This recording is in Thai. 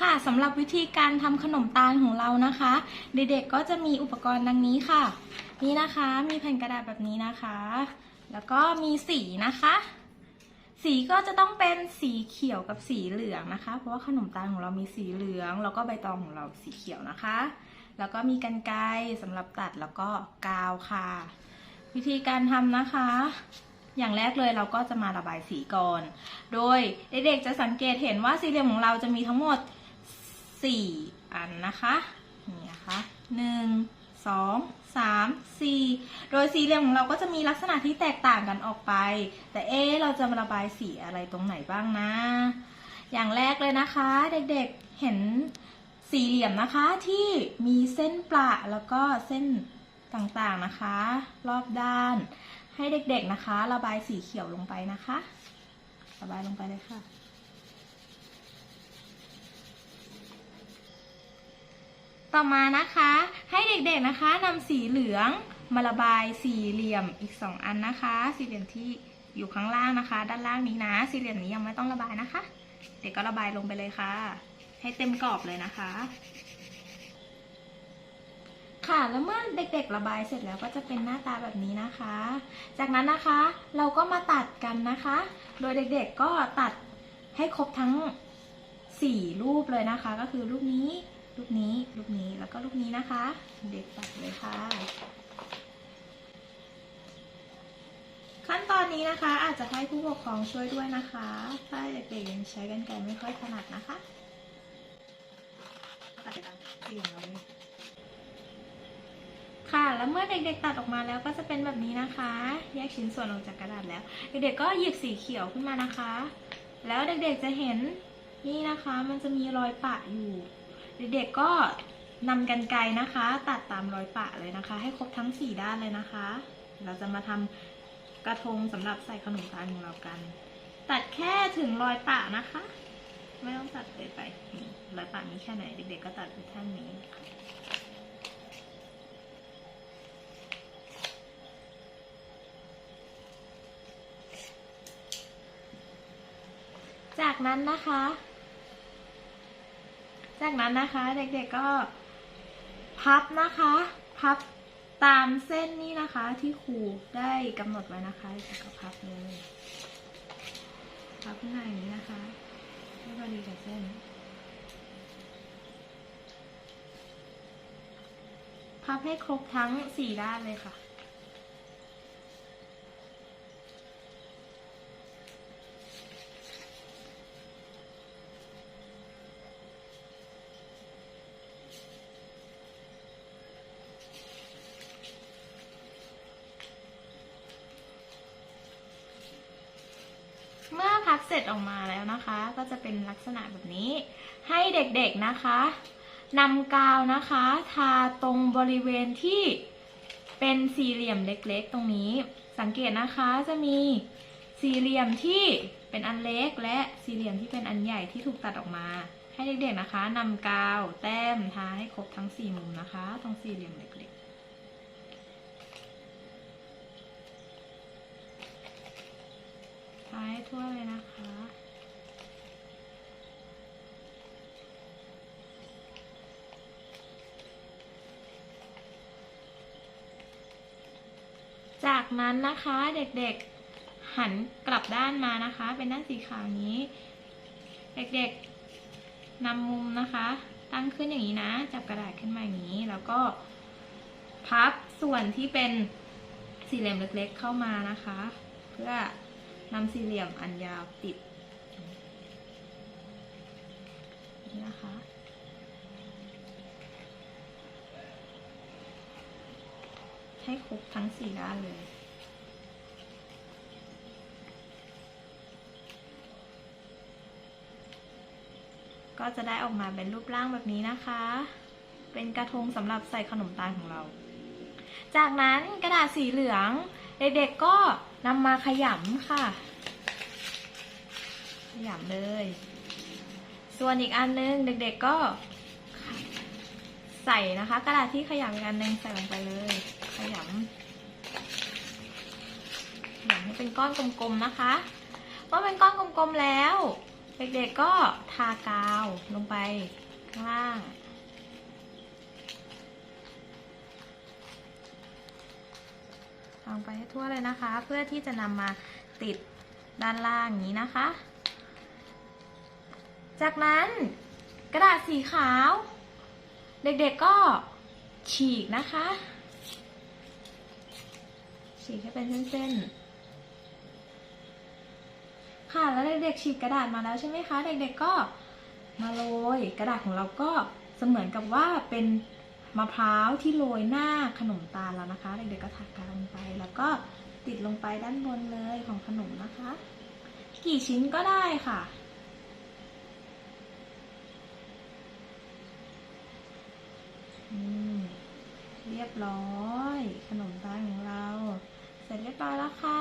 ค่ะสำหรับวิธีการทำขนมตาลของเรานะคะ เด็กๆก็จะมีอุปกรณ์ดังนี้ค่ะ นี่นะคะมีแผ่นกระดาษแบบนี้นะคะ แล้วก็มีสีนะคะ สีก็จะต้องเป็นสีเขียวกับสีเหลืองนะคะ เพราะว่าขนมตาลของเรามีสีเหลือง แล้วก็ใบตองของเราสีเขียวนะคะ แล้วก็มีกันไกรสำหรับตัดแล้วก็กาวค่ะ วิธีการทำนะคะอย่างแรกเลยเราก็จะมาระบายสีก่อน โดยเด็กๆจะสังเกตเห็นว่าสี่เหลี่ยมของเราจะมีทั้งหมด 4อันนะคะนี่นะคะหนึ่งสองสามสี่โดยสี่เหลี่ยมของเราก็จะมีลักษณะที่แตกต่างกันออกไป แต่เอ๊เราจะระบายสีอะไรตรงไหนบ้างนะ อย่างแรกเลยนะคะ เด็กๆเห็นสี่เหลี่ยมนะคะที่มีเส้นประแล้วก็เส้นต่างๆนะคะ รอบด้าน ให้เด็กๆนะคะ ระบายสีเขียวลงไปนะคะ ระบายลงไปเลยค่ะ ต่อมานะคะให้เด็กๆนะคะนำสีเหลืองมาระบายสี่เหลี่ยมอีกสองอันนะคะ สี่เหลี่ยมที่อยู่ข้างล่างนะคะ ด้านล่างนี้นะ สี่เหลี่ยมนี้ยังไม่ต้องระบายนะคะ เด็กก็ระบายลงไปเลยค่ะ ให้เต็มกรอบเลยนะคะ ค่ะแล้วเมื่อเด็กๆระบายเสร็จแล้วก็จะเป็นหน้าตาแบบนี้นะคะ จากนั้นนะคะเราก็มาตัดกันนะคะ โดยเด็กๆก็ตัดให้ครบทั้ง 4 รูปเลยนะคะ ก็คือรูปนี้ รูปนี้รูปนี้แล้วก็รูปนี้นะคะ เด็กตัดเลยค่ะ ขั้นตอนนี้นะคะ อาจจะให้ผู้ปกครองช่วยด้วยนะคะ ถ้าเด็กๆยังใช้กันไกรไม่ค่อยถนัดนะคะตัดตามสี่ของเราเลยค่ะ แล้วเมื่อเด็กๆตัดออกมาแล้วก็จะเป็นแบบนี้นะคะ แยกชิ้นส่วนออกจากกระดาษแล้ว เด็กๆก็หยิบสีเขียวขึ้นมานะคะ แล้วเด็กๆจะเห็นนี่นะคะ มันจะมีรอยปะอยู่ เด็กๆก็นำกันไกรนะคะ ตัดตามรอยปะเลยนะคะ ให้ครบทั้งสี่ด้านเลยนะคะ เราจะมาทำกระทงสำหรับใส่ขนมตาลของเรากัน ตัดแค่ถึงรอยปะนะคะ ไม่ต้องตัดเลยไปรอยปะนี้แค่ไหนเด็กๆก็ตัดไปแค่นี้จากนั้นนะคะ จากนั้นนะคะเด็กๆก็พับนะคะ พับตามเส้นนี้นะคะที่ครูได้กำหนดไว้นะคะเด็กก็พับเลยพับขึ้นมาอย่างนี้นะคะให้พอดีกับเส้น พับให้ครบทั้งสี่ด้านเลยค่ะ เสร็จออกมาแล้วนะคะ ก็จะเป็นลักษณะแบบนี้ ให้เด็กๆนะคะนำกาวนะคะ ทาตรงบริเวณที่เป็นสี่เหลี่ยมเล็กๆ ตรงนี้ สังเกตนะคะจะมีสี่เหลี่ยมที่เป็นอันเล็กและสี่เหลี่ยมที่เป็นอันใหญ่ที่ถูกตัดออกมา ให้เด็กๆนะคะนำกาวแต้มทาให้ครบทั้งสี่มุมนะคะ ตรงสี่เหลี่ยมเล็กๆ ทั่วเลยนะคะ จากนั้นนะคะเด็กๆหันกลับด้านมานะคะ เป็นด้านสีขาวนี้ เด็กๆนำมุมนะคะ ตั้งขึ้นอย่างนี้นะ จับกระดาษขึ้นมาอย่างนี้ แล้วก็พับส่วนที่เป็นสี่เหลี่ยมเล็กๆเข้ามานะคะ เพื่อ นำสี่เหลี่ยมอันยาวติดนี่นะคะ ให้ครบทั้งสี่ด้านเลย ก็จะได้ออกมาเป็นรูปร่างแบบนี้นะคะ เป็นกระทงสำหรับใส่ขนมตาลของเรา จากนั้นกระดาษสีเหลือง เด็กๆก็นำมาขยำค่ะ ขยำเลย ส่วนอีกอันนึง เด็กๆก็ ใส่นะคะ กระดาษที่ขยำอีกอันนึงใส่ลงไปเลย ขยำขยำให้เป็นก้อนกลมๆนะคะเมื่อเป็นก้อนกลมๆแล้ว เด็กๆก็ทากาวลงไปข้างล่าง ลงไปให้ทั่วเลยนะคะ เพื่อที่จะนำมาติดด้านล่างอย่างนี้นะคะ จากนั้นกระดาษสีขาว เด็กๆก็ฉีกนะคะ ฉีกให้เป็นเส้นๆค่ะแล้วเด็กๆฉีกกระดาษมาแล้วใช่ไหมคะ เด็กๆก็มาโรยกระดาษของเราก็เสมือนกับว่าเป็น มะพร้าวที่โรยหน้าขนมตาลแล้วนะคะ เด็กๆก็ทากาวลงไป แล้วก็ติดลงไปด้านบนเลยของขนมนะคะ กี่ชิ้นก็ได้ค่ะ เรียบร้อย ขนมตาลของเรา เสร็จเรียบร้อยแล้วค่ะ